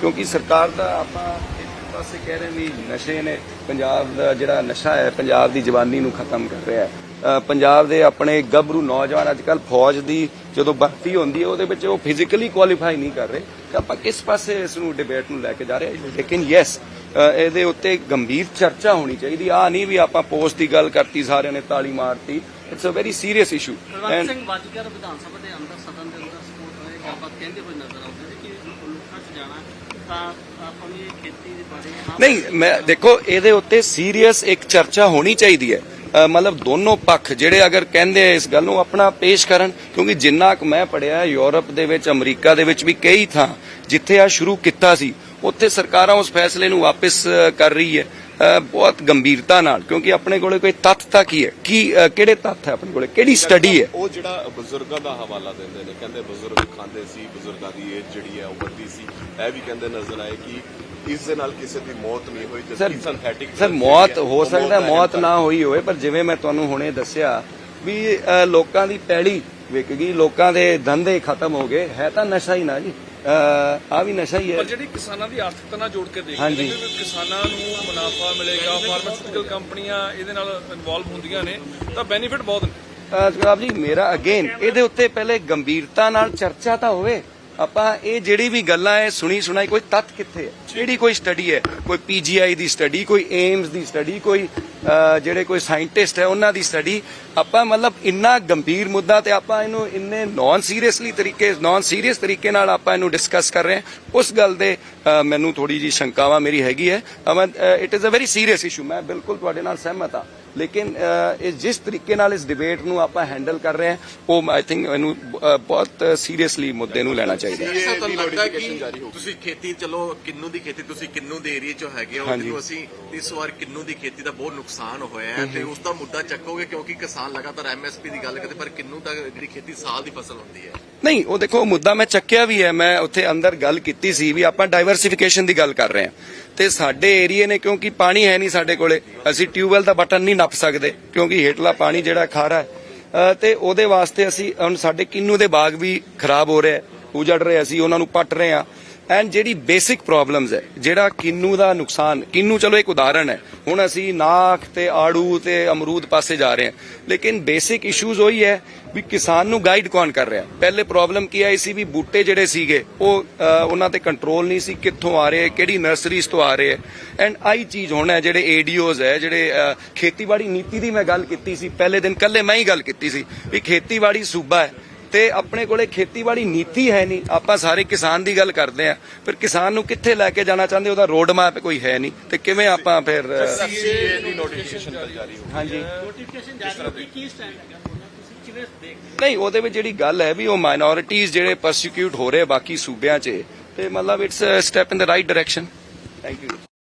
ਕਿਉਂਕਿ ਸਰਕਾਰ ਦਾ ਆਪਾਂ ਇੱਕ ਪਾਸੇ ਕਹਿ ਰਹੇ ਵੀ ਨਸ਼ੇ ਨੇ ਪੰਜਾਬ ਦਾ ਜਿਹੜਾ ਨਸ਼ਾ ਹੈ, ਪੰਜਾਬ ਦੀ ਜਵਾਨੀ ਨੂੰ ਖਤਮ ਕਰ ਰਿਹਾ ਹੈ। ਪੰਜਾਬ ਦੇ ਆਪਣੇ ਗੱਭਰੂ ਨੌਜਵਾਨ ਅੱਜ ਕੱਲ ਫੌਜ ਦੀ ਜਦੋਂ ਭਰਤੀ ਹੁੰਦੀ ਹੈ ਉਹਦੇ ਵਿੱਚ ਉਹ ਫਿਜ਼ੀਕਲੀ ਕੁਆਲੀਫਾਈ ਨਹੀਂ ਕਰ ਰਹੇ। ਤਾਂ ਆਪਾਂ ਕਿਸ ਪਾਸੇ ਇਸ ਨੂੰ ਡਿਬੇਟ ਨੂੰ ਲੈ ਕੇ ਜਾ ਰਹੇ ਹਾਂ? ਲੇਕਿਨ ਯੈਸ ਇਹਦੇ ਉੱਤੇ ਗੰਭੀਰ ਚਰਚਾ ਹੋਣੀ ਚਾਹੀਦੀ। ਆ ਨਹੀਂ ਵੀ ਆਪਾਂ ਪੋਸਟ ਦੀ ਗੱਲ ਕਰਤੀ ਸਾਰਿਆਂ ਨੇ ਤਾਲੀ ਮਾਰਤੀ। It's a very serious issue Kulwant Singh Bazigar Vidhan Sabha ਦੇ ਅੰਦਰ ਸਦਨ ਦੇ ਅੰਦਰ ਸਪੋਰਟ ਹੋਏ ਗੱਲਬਾਤ ਕਹਿੰਦੇ ਹੋਏ ਨਜ਼ਰ ਆਉਂਦੇ ਨੇ ਕਿ ਲੋਕਾਂ 'ਚ ਜਾਣਾ ਤਾਂ ਆਪਾਂ ਨੂੰ ਇਹ ਖੇਤੀ ਦੇ ਬਾਰੇ ਆਮ- ਨਹੀਂ ਮੈਂ ਦੇਖੋ ਇਹਦੇ ਉੱਤੇ ਸੀਰੀਅਸ ਇੱਕ ਚਰਚਾ ਹੋਣੀ ਚਾਹੀਦੀ ਹੈ। ਮਤਲਬ ਦੋਨੋਂ ਪੱਖ ਜਿਹੜੇ ਅਗਰ ਕਹਿੰਦੇ ਆ ਇਸ ਗੱਲ ਨੂੰ ਆਪਣਾ ਪੇਸ਼ ਕਰਨ, ਕਿਉਂਕਿ ਜਿੰਨਾ ਕੁ ਮੈਂ ਪੜਿਆ ਯੂਰਪ ਦੇ ਵਿੱਚ, ਅਮਰੀਕਾ ਦੇ ਵਿੱਚ ਵੀ ਕਈ ਥਾਂ ਜਿੱਥੇ ਆ ਸ਼ੁਰੂ ਕੀਤਾ ਸੀ, ਉੱਥੇ ਸਰਕਾਰਾਂ ਉਸ ਫੈਸਲੇ ਨੂੰ ਵਾਪਸ ਕਰ ਰਹੀ ਹੈ। ਬਹੁਤ ਗੰਭੀਰਤਾ ਨਾਲ ਕਿਉਂਕਿ ਆਪਣੇ ਕੋਲੇ ਕੋਈ ਤੱਥ ਤਾਂ ਕੀ ਹੈ? ਕੀ ਕਿਹੜੇ ਤੱਥ ਹੈ ਆਪਣੇ ਕੋਲੇ? ਕਿਹੜੀ ਸਟੱਡੀ ਹੈ? ਉਹ ਜਿਹੜਾ ਬਜ਼ੁਰਗਾਂ ਦਾ ਹਵਾਲਾ ਦਿੰਦੇ ਨੇ ਕਹਿੰਦੇ ਬਜ਼ੁਰਗ ਖਾਂਦੇ ਸੀ ਬਜ਼ੁਰਗਾਂ ਦੀ ਏਜ ਜਿਹੜੀ ਹੈ ਉਹ ਵੱਧਦੀ ਸੀ। ਇਹ ਵੀ ਕਹਿੰਦੇ ਨਜ਼ਰ ਆਏ ਕਿ ਇਸ ਦੇ ਨਾਲ ਕਿਸੇ ਦੀ ਮੌਤ ਨਹੀਂ ਹੋਈ ਜਦਕਿ ਸਿੰਥੈਟਿਕ ਸਰ ਮੌਤ ਹੋ ਸਕਦਾ ਮੌਤ ਨਾ ਹੋਈ ਹੋਵੇ ਪਰ ਜਿਵੇਂ ਮੈਂ ਤੁਹਾਨੂੰ ਹੁਣੇ ਦੱਸਿਆ ਵੀ ਲੋਕਾਂ ਦੀ ਪੈੜੀ ਵਿਕ ਗਈ ਲੋਕਾਂ ਦੇ ਧੰਦੇ ਖਤਮ ਹੋ ਗਏ ਹੈ ਤਾਂ ਨਸ਼ਾ ਹੀ ਨਾ ਜੀ। ਆ ਵੀ ਨਸ਼ਾ ਹੀ ਹੈ। ਪਰ ਜਿਹੜੀ ਕਿਸਾਨਾਂ ਦੀ ਆਰਥਿਕਤਾ ਨਾਲ ਜੋੜ ਕੇ ਦੇਖਦੇ। ਨੇ ਕਿਸਾਨਾਂ ਨੂੰ ਮੁਨਾਫਾ ਮਿਲੇਗਾ ਫਾਰਮਾਸਿਊਟੀਕਲ ਕੰਪਨੀਆਂ ਇਹਦੇ ਨਾਲ ਇਨਵੋਲਵ ਹੁੰਦੀਆਂ ਨੇ ਤਾਂ ਬੈਨੀਫਿਟ ਬਹੁਤ ਨੇ। ਜਨਾਬ ਜੀ ਮੇਰਾ ਅਗੇਨ ਇਹਦੇ ਉੱਤੇ ਪਹਿਲੇ ਗੰਭੀਰਤਾ ਨਾਲ ਚਰਚਾ ਤਾਂ ਹੋਵੇ। ਆਪਾਂ ਇਹ ਜਿਹੜੀ ਵੀ ਗੱਲਾਂ ਹੈ ਸੁਣੀ ਸੁਣਾਈ ਕੋਈ ਤੱਥ ਕਿੱਥੇ ਹੈ? ਕਿਹੜੀ ਕੋਈ ਸਟੱਡੀ ਹੈ? ਕੋਈ ਪੀਜੀਆਈ ਦੀ ਸਟੱਡੀ ਕੋਈ ਏਮਸ ਦੀ ਸਟੱਡੀ ਕੋਈ ਜਿਹੜੇ ਕੋਈ ਸਾਇੰਟਿਸਟ ਹੈ ਉਹਨਾਂ ਦੀ ਸਟੱਡੀ ਆਪਾਂ ਮਤਲਬ ਇੰਨਾ ਗੰਭੀਰ ਮੁੱਦਾ ਤੇ ਆਪਾਂ ਇਹਨੂੰ ਇੰਨੇ ਨਾਨ ਸੀਰੀਅਸਲੀ ਤਰੀਕੇ ਨਾਨ ਸੀਰੀਅਸ ਤਰੀਕੇ ਨਾਲ ਆਪਾਂ ਇਹਨੂੰ ਡਿਸਕਸ ਕਰ ਰਹੇ ਹਾਂ। ਉਸ ਗੱਲ ਦੇ ਮੈਨੂੰ ਥੋੜੀ ਜੀ ਸ਼ੰਕਾਵਾ ਮੇਰੀ ਹੈਗੀ ਹੈ। It is a very serious issue ਮੈਂ ਬਿਲਕੁਲ ਤੁਹਾਡੇ ਨਾਲ ਸਹਿਮਤ ਹਾਂ। ਲੇਕਿਨ ਇਸ ਜਿਸ ਤਰੀਕੇ ਨਾਲ ਇਸ ਡਿਬੇਟ ਨੂੰ ਆਪਾਂ ਹੈਂਡਲ ਕਰ ਰਹੇ ਹਾਂ ਉਹ ਆਈ ਥਿੰਕ ਇਹਨੂੰ ਬਹੁਤ ਸੀਰੀਅਸਲੀ ਮੁੱਦੇ ਨੂੰ ਲੈਣਾ ਚਾਹੀਦਾ। ਤੁਸੀਂ ਖੇਤੀ ਚਲੋ ਕਿੰਨੂ ਦੀ ਖੇਤੀ ਤੁਸੀਂ ਕਿੰਨੂ ਦੇ ਏਰੀਆ ਚੋਂ ਹੈਗੇ ਹੋ ਅਸੀਂ ਇਸ ਵਾਰ ਕਿੰਨੂ ਦੀ ਖੇਤੀ ਦਾ ਬਹੁਤ ਨੁਕਸਾਨ ਹੋਇਆ ਹੈ ਤੇ ਉਸ ਦਾ ਮੁੱਦਾ ਚੱਕੋਗੇ ਕਿਉਂਕਿ ਕਿਸਾਨ ਲਗਾਤਾਰ ਐਮਐਸਪੀ ਦੀ ਗੱਲ ਕਰਦੇ ਪਰ ਕਿੰਨੂ ਦਾ ਜਿਹੜੀ ਖੇਤੀ ਸਾਲ ਦੀ ਫਸਲ ਹੁੰਦੀ ਹੈ? ਨਹੀਂ ਉਹ ਦੇਖੋ ਮੁੱਦਾ ਮੈਂ ਚੱਕਿਆ ਵੀ ਹੈ ਮੈਂ ਉੱਥੇ ਅੰਦਰ ਗੱਲ ਕੀਤੀ ਸੀ ਵੀ ਆਪਾਂ ਡਾਈਵਰਸਿਫਿਕੇਸ਼ਨ ਦੀ ਗੱਲ ਕਰ ਰਹੇ ਹਾਂ। ਤੇ ਸਾਡੇ ਏਰੀਏ ਨੇ ਕਿਉਂਕਿ ਪਾਣੀ ਹੈ ਨਹੀਂ ਸਾਡੇ ਕੋਲੇ ਅਸੀਂ ਟਿਊਬਵੈਲ ਦਾ ਬਟਨ ਨਹੀਂ ਨੱਪ ਸਕਦੇ ਕਿਉਂਕਿ ਹੇਠਲਾ ਪਾਣੀ ਜਿਹੜਾ ਖਾਰਾ ਹੈ। ਤੇ ਉਹਦੇ ਵਾਸਤੇ ਅਸੀਂ ਹੁਣ ਸਾਡੇ ਕਿੰਨੂ ਦੇ ਬਾਗ ਵੀ ਖਰਾਬ ਹੋ ਰਿਹਾ ਉਜੜ ਰਹੇ ਅਸੀਂ ਉਹਨਾਂ ਨੂੰ ਪੱਟ ਰਹੇ ਹਾਂ। ਐਂਡ ਜਿਹੜੀ ਬੇਸਿਕ ਪ੍ਰੋਬਲਮਸ ਹੈ, ਜਿਹੜਾ ਕਿੰਨੂ ਦਾ ਨੁਕਸਾਨ, ਕਿੰਨੂ ਚਲੋ ਇੱਕ ਉਦਾਹਰਣ ਹੈ। ਹੁਣ ਅਸੀਂ ਨਾਖ ਤੇ ਆੜੂ ਤੇ ਅਮਰੂਦ ਪਾਸੇ ਜਾ ਰਹੇ ਹਾਂ। ਲੇਕਿਨ ਬੇਸਿਕ ਇਸ਼ੂਜ਼ ਉਹੀ ਹੈ ਵੀ ਕਿਸਾਨ ਨੂੰ ਗਾਈਡ ਕੌਣ ਕਰ ਰਿਹਾ ਪਹਿਲੇ ਪ੍ਰੋਬਲਮ ਕੀ ਆਈ ਸੀ ਵੀ ਬੂਟੇ ਜਿਹੜੇ ਸੀਗੇ, ਉਹ ਉਹਨਾਂ ਤੇ ਕੰਟਰੋਲ ਨਹੀਂ ਸੀ ਕਿੱਥੋਂ ਆ ਰਹੇ, ਕਿਹੜੀ ਨਰਸਰੀਜ਼ ਤੋਂ ਆ ਰਹੇ ਐਂਡ ਆਈ ਚੀਜ਼ ਹੁਣ ਹੈ ਜਿਹੜੇ ਏਡੀਓਜ਼ ਹੈ, ਜਿਹੜੇ ਖੇਤੀਬਾੜੀ ਨੀਤੀ ਦੀ ਮੈਂ ਗੱਲ ਕੀਤੀ ਸੀ। ਪਹਿਲੇ ਦਿਨ ਕੱਲੇ ਮੈਂ ਹੀ ਗੱਲ ਕੀਤੀ ਸੀ ਵੀ ਖੇਤੀਬਾੜੀ ਸੂਬਾ ਹੈ। ਤੇ ਆਪਣੇ ਕੋਲੇ ਖੇਤੀਬਾੜੀ ਨੀਤੀ ਹੈ ਨਹੀਂ ਆਪਾਂ ਸਾਰੇ ਕਿਸਾਨ ਦੀ ਗੱਲ ਕਰਦੇ ਆ ਫਿਰ ਕਿਸਾਨ ਨੂੰ ਕਿੱਥੇ ਲੈ ਕੇ ਜਾਣਾ ਚਾਹੁੰਦੇ ਉਹਦਾ ਰੋਡ ਮੈਪ ਕੋਈ ਹੈ ਨਹੀਂ। ਤੇ ਕਿਵੇਂ ਆਪਾਂ ਫਿਰ ਅ, ਸੀਏ ਦੀ ਨੋਟੀਫਿਕੇਸ਼ਨ ਜਾਰੀ ਹੋ ਗਈ। ਹਾਂਜੀ। ਨੋਟੀਫਿਕੇਸ਼ਨ ਜਾਰੀ ਹੋ ਗਈ ਕੀ ਸਟੈਂਡ ਹੈਗਾ? ਤੁਹਾਡਾ? ਤੁਸੀਂ ਕਿਵੇਂ ਦੇਖਦੇ ਹੋ? ਨਹੀਂ ਉਹਦੇ ਵਿੱਚ ਜਿਹੜੀ ਗੱਲ ਹੈ ਵੀ ਉਹ ਮਾਈਨੋਰਿਟੀਜ਼ ਜਿਹੜੇ ਪਰਸਿਕਿਊਟ ਹੋ ਰਹੇ ਬਾਕੀ ਸੂਬਿਆਂ 'ਚ। ਤੇ ਮਤਲਬ it's a step in the right direction thank you